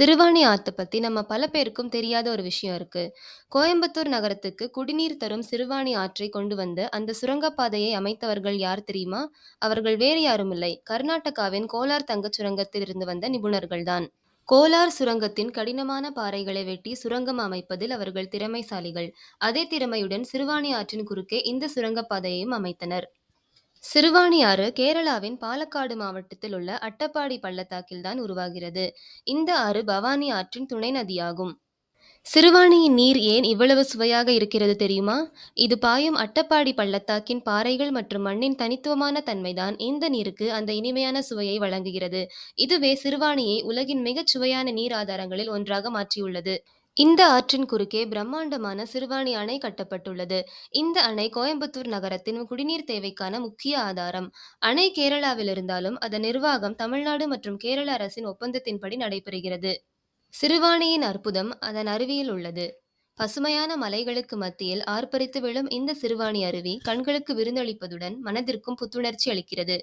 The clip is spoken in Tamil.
சிறுவாணி ஆற்றை பற்றி நம்ம பல பேருக்கும் தெரியாத ஒரு விஷயம் இருக்கு. கோயம்புத்தூர் நகரத்துக்கு குடிநீர் தரும் சிறுவாணி ஆற்றை கொண்டு வந்த அந்த சுரங்கப்பாதையை அமைத்தவர்கள் யார் தெரியுமா? அவர்கள் வேறு யாரும் இல்லை கர்நாடகாவின் கோலார் தங்கச் சுரங்கத்தில் இருந்து வந்த நிபுணர்கள்தான். கோலார் சுரங்கத்தின் கடினமான பாறைகளை வெட்டி சுரங்கம் அமைப்பதில் அவர்கள் திறமைசாலிகள். அதே திறமையுடன் சிறுவாணி ஆற்றின் குறுக்கே இந்த சுரங்கப்பாதையையும் அமைத்தனர். சிறுவாணி ஆறு கேரளாவின் பாலக்காடு மாவட்டத்தில் உள்ள அட்டப்பாடி பள்ளத்தாக்கில்தான் உருவாகிறது. இந்த ஆறு பவானி ஆற்றின் துணை நதியாகும். சிறுவாணியின் நீர் ஏன் இவ்வளவு சுவையாக இருக்கிறது தெரியுமா? இது பாயும் அட்டப்பாடி பள்ளத்தாக்கின் பாறைகள் மற்றும் மண்ணின் தனித்துவமான தன்மைதான் இந்த நீருக்கு அந்த இனிமையான சுவையை வழங்குகிறது. இதுவே சிறுவாணியை உலகின் மிகச் சுவையான நீர் ஆதாரங்களில் ஒன்றாக மாற்றியுள்ளது. இந்த ஆற்றின் குறுக்கே பிரம்மாண்டமான சிறுவாணி அணை கட்டப்பட்டுள்ளது. இந்த அணை கோயம்புத்தூர் நகரத்தின் குடிநீர் தேவைக்கான முக்கிய ஆதாரம். அணை கேரளாவில் இருந்தாலும் அதன் நிர்வாகம் தமிழ்நாடு மற்றும் கேரள அரசின் ஒப்பந்தத்தின்படி நடைபெறுகிறது. சிறுவாணியின் அற்புதம் அதன் அருவியில் உள்ளது. பசுமையான மலைகளுக்கு மத்தியில் ஆர்ப்பரித்து விழும் இந்த சிறுவாணி அருவி கண்களுக்கு விருந்தளிப்பதுடன் மனதிற்கும் புத்துணர்ச்சி அளிக்கிறது.